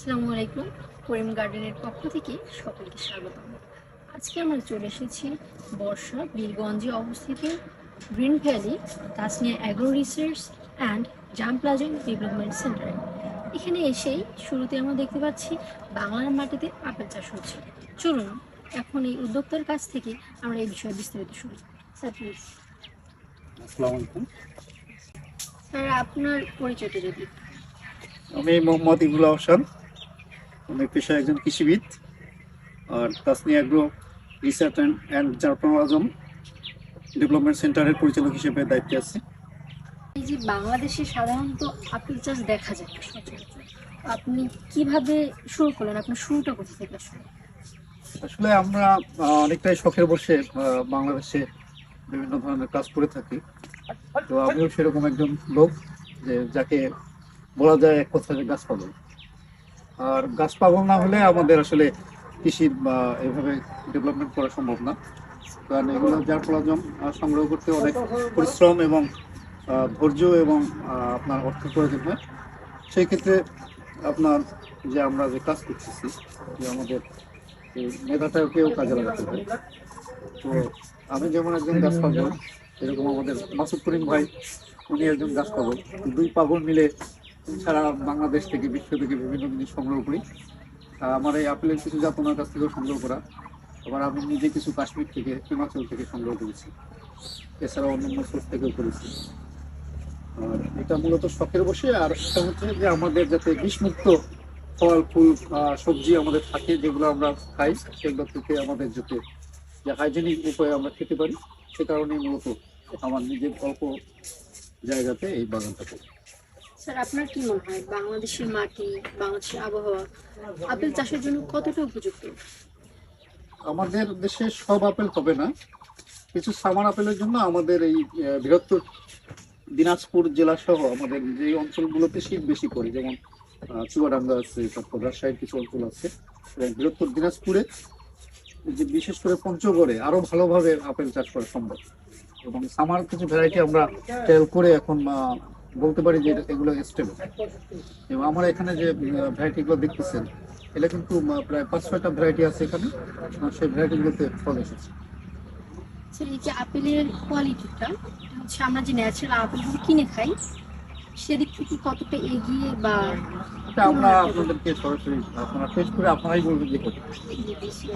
আসসালামু আলাইকুম করিম গার্ডেনের পক্ষ থেকে সকলকে স্বাগতম। আজকে আমরা চলে এসেছি বর্ষা বীরগঞ্জে অবস্থিত green valley Tasnia agro research and germplasm development সেন্টারে। এখানে এসেই শুরুতে আমরা দেখতে পাচ্ছি বাংলার মাটিতে আপেল চাষ হচ্ছে। চলুন এখন এই উদ্যোক্তার কাছ থেকে আমরা এই বিষয়ে বিস্তারিত শুনি। স্যার প্লিজ আসসালামু আলাইকুম। স্যার আপনার পরিচয়টা যদি আমি মোহাম্মদ ইবুল আহসান। আমি পেশায় একজন কৃষিবিদ আর Tasnia agro research and and development সেন্টারের পরিচালক হিসেবে দায়িত্বে আছি। এই যে বাংলাদেশে সাধারণত আপেল চাষ দেখা যায় আপনি কীভাবে শুরু করলেন? আপনার শুরুটা কোথা থেকে আসলে? আসলে আমরা অনেকটাই শখের বসে বাংলাদেশে বিভিন্ন ধরনের কাজ করে থাকি। তো আমিও সেরকম একজন লোক যে যাকে বলা যায় এক কথায় গাছ পাগল আর গাছ পাগল না হলে আমাদের আসলে কৃষির বা এভাবে ডেভেলপমেন্ট করা সম্ভব না। কারণ এগুলো যার প্রয়োজন সংগ্রহ করতে অনেক পরিশ্রম এবং ধৈর্য এবং আপনার অর্থ প্রয়োজন হয়। সেই ক্ষেত্রে আপনার যে আমরা যে কাজ করতেছি, যে আমাদের এই মেধাটাকেও কাজে লাগাতে হয় তো আমি যেমন একজন গাছ পাগল এরকম আমাদের মাসুদ করিম ভাই, উনি একজন গাছ পাগল দুই পাগল মিলে সারা বাংলাদেশ থেকে বিশ্ব থেকে বিভিন্ন জিনিস সংগ্রহ করি। আমার এই আপেলের কিছু জাত কাছ থেকেও সংগ্রহ করা। আবার আমি নিজে কিছু কাশ্মীর থেকে, হিমাচল থেকে সংগ্রহ করেছি। এছাড়া অন্যান্য সোর্স থেকেও করেছি। আর এটা মূলত শখের বসে আর এটা হচ্ছে যে আমাদের যাতে বিষমুক্ত ফল, ফুল সবজি আমাদের থাকে, যেগুলো আমরা খাই, সেগুলো থেকে আমাদের যাতে যে হাইজেনিক উপায়ে আমরা খেতে পারি, সে কারণে মূলত আমার নিজের অল্প জায়গাতে এই বাগানটা করি। স্যার, আপনার কি মনে হয় বাংলাদেশের মাটি, বাংলাদেশের আবহাওয়া আপেল চাষের জন্য কতটা উপযুক্ত? আমাদের দেশে সব আপেল হবে না। কিছু সামার আপেলের জন্য আমাদের এই বৃহত্তর দিনাজপুর জেলা সহ আমাদের যে অঞ্চলগুলোতে শীত বেশি পড়ে, যেমন চুয়াডাঙ্গা আছে, তারপর রাজশাহীর কিছু অঞ্চল আছে। বৃহত্তর দিনাজপুরে যে বিশেষ করে পঞ্চগড়ে আরও ভালোভাবে আপেল চাষ করা সম্ভব। এবং সামার কিছু ভ্যারাইটি আমরা ট্রায়াল করে এখন বলতে পারি যে এটা- এগুলো স্টেবল এবং আমার এখানে যে ভ্যারাইটিগুলো দেখতেছেন এটা কিন্তু প্রায় পাঁচ ছয়টা ভ্যারাইটি আছে এখানে। সেই ভ্যারাইটিগুলোতে ফল এসেছে। এই যে আপেলের কোয়ালিটিটা হচ্ছে আমরা যে ন্যাচারাল আপেলগুলো কিনে খাই সেদিক থেকে কতটা এগিয়ে বা আমরা আপনাদেরকে সরাসরি আপনারা টেস্ট করে আপনারাই বলবেন যে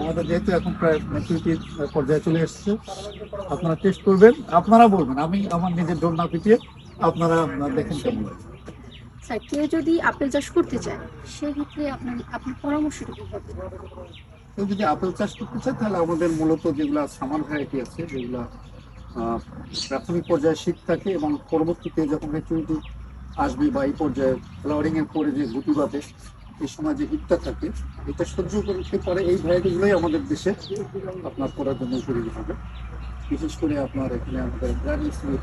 আমাদের যেহেতু এখন প্রায় ম্যাচুরিটির পর্যায়ে চলে এসেছে আপনারা টেস্ট করবেন আপনারা বলবেন। আমি আমার নিজের ডোর না পিটিয়ে আপনারা দেখেন কেমন। স্যার কেউ যদি আপেল চাষ করতে চায় সেক্ষেত্রে আপনার আপনার পরামর্শটা কি হবে কেউ যদি আপেল চাষ করতে চায় তাহলে আমাদের মূলত যেগুলো সামার ভ্যারাইটি আছে যেগুলো প্রাথমিক পর্যায়ে শীত থাকে এবং পরবর্তীতে যখন ম্যাচুরিটি আসবে বা এই পর্যায়ে ফ্লাওয়ারিং এর পরে যে গুটি বাঁধে এই সময় যে হিটটা থাকে এটা সহ্য করতে পারে এই ভ্যারাইটিগুলোই আমাদের দেশে আপনার করার জন্য উপযোগী হবে বিশেষ করে আপনার এখানে আমাদের গ্রানি স্মিথ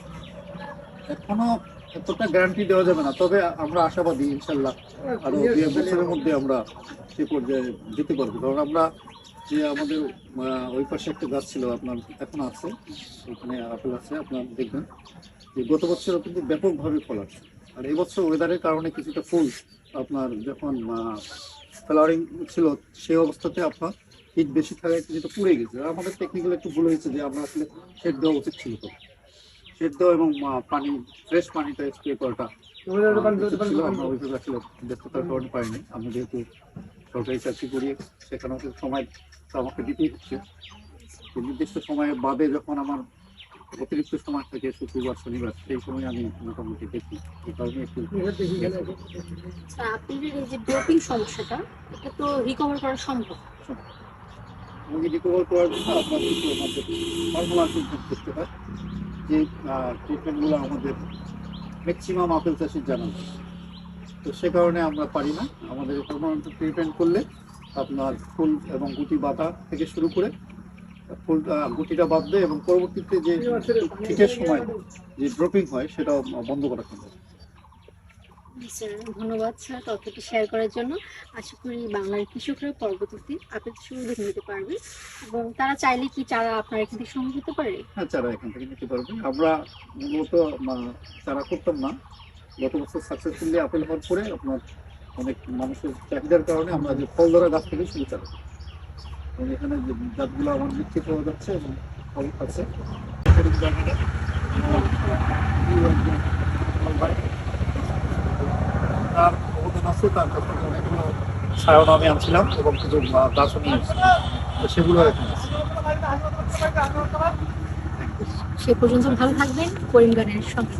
এখনও এতটা গ্যারান্টি দেওয়া যাবে না। তবে আমরা আশাবাদী, ইনশাল্লাহ। আরও দুই বছরের মধ্যে আমরা সে পর্যায়ে যেতে পারব। কারণ আমরা যে আমাদের ওই পাশে একটা গাছ ছিল, আপনার এখনও আছে। ওখানে আপেল আছে, আপনার দেখবেন। যে গত বছরও কিন্তু ব্যাপকভাবে ফল আসছে। আর এবছর ওয়েদারের কারণে কিছুটা ফুল আপনার যখন ফ্লাওয়ারিং ছিল, সেই অবস্থাতে আপনার হিট বেশি থাকায় কিছুটা পুড়ে গেছে। আমাদের টেকনিক্যাল একটু ভুল হয়েছে যে আমরা আসলে শেড দেওয়া উচিত ছিল তো। দেওয়া এবং পানি ফ্রেশ পানিটা স্প্রে করাটা ছিল আমরা ওইভাবে আসলে ব্যস্ততার কারণে পাইনি। আমি যেহেতু সরকারি চাকরি করি সেখানে তো সময় তো আমাকে দিতেই হচ্ছে। নির্দিষ্ট সময়ে বাদে যখন আমার অতিরিক্ত সময় থাকে শুক্রবার শনিবার সেই সময় আমি মোটামুটি দেখি। এই কারণে একটু স্যার আপেলের এই যে ডোপিং সমস্যাটা এটা তো রিকভার করা সম্ভব। আমাকে রিকভার করার জন্য আপনার কিছু আমাদের ফর্মুলা করতে হয়। যে ট্রিটমেন্টগুলো আমাদের ম্যাক্সিমাম আপেল চাষের জানা তো সে কারণে আমরা পারি না। আমাদের পার্মানেন্ট ট্রিটমেন্ট করলে আপনার ফুল এবং গুটি বাতা থেকে শুরু করে ফুল গুটিটা বাঁধবে এবং পরবর্তীতে যে ঠিকের সময় যে ড্রপিং হয় সেটাও বন্ধ করা সম্ভব। স্যার, ধন্যবাদ স্যার তথ্যটি শেয়ার করার জন্য। আশা করি বাংলার কৃষকরা পরবর্তীতে আপনাদের সুবিধা নিতে পারবে। এবং তারা চাইলে কি চারা আপনার এখান থেকে সংগ্রহ করতে পারে? হ্যাঁ চারা এখান থেকে নিতে পারবে। আমরা মূলত চারা করতাম না। গত বছর সাকসেসফুলি আপেল হওয়ার পরে আপনার অনেক মানুষের চাহিদার কারণে আমরা যে ফল ধরা গাছ থেকে শুরু চালা এবং এখানে যে জাতগুলো আমার বিকৃত হয়ে যাচ্ছে এবং ফল এরকম জায়গাটা আমার। তার অবদান আছে, তার অনেকগুলো ছায়ন আমি আনছিলাম এবং কিছু তো সেগুলো এখানে আছে। সে পর্যন্ত ভালো থাকবেন। করিম গার্ডেনের সঙ্গে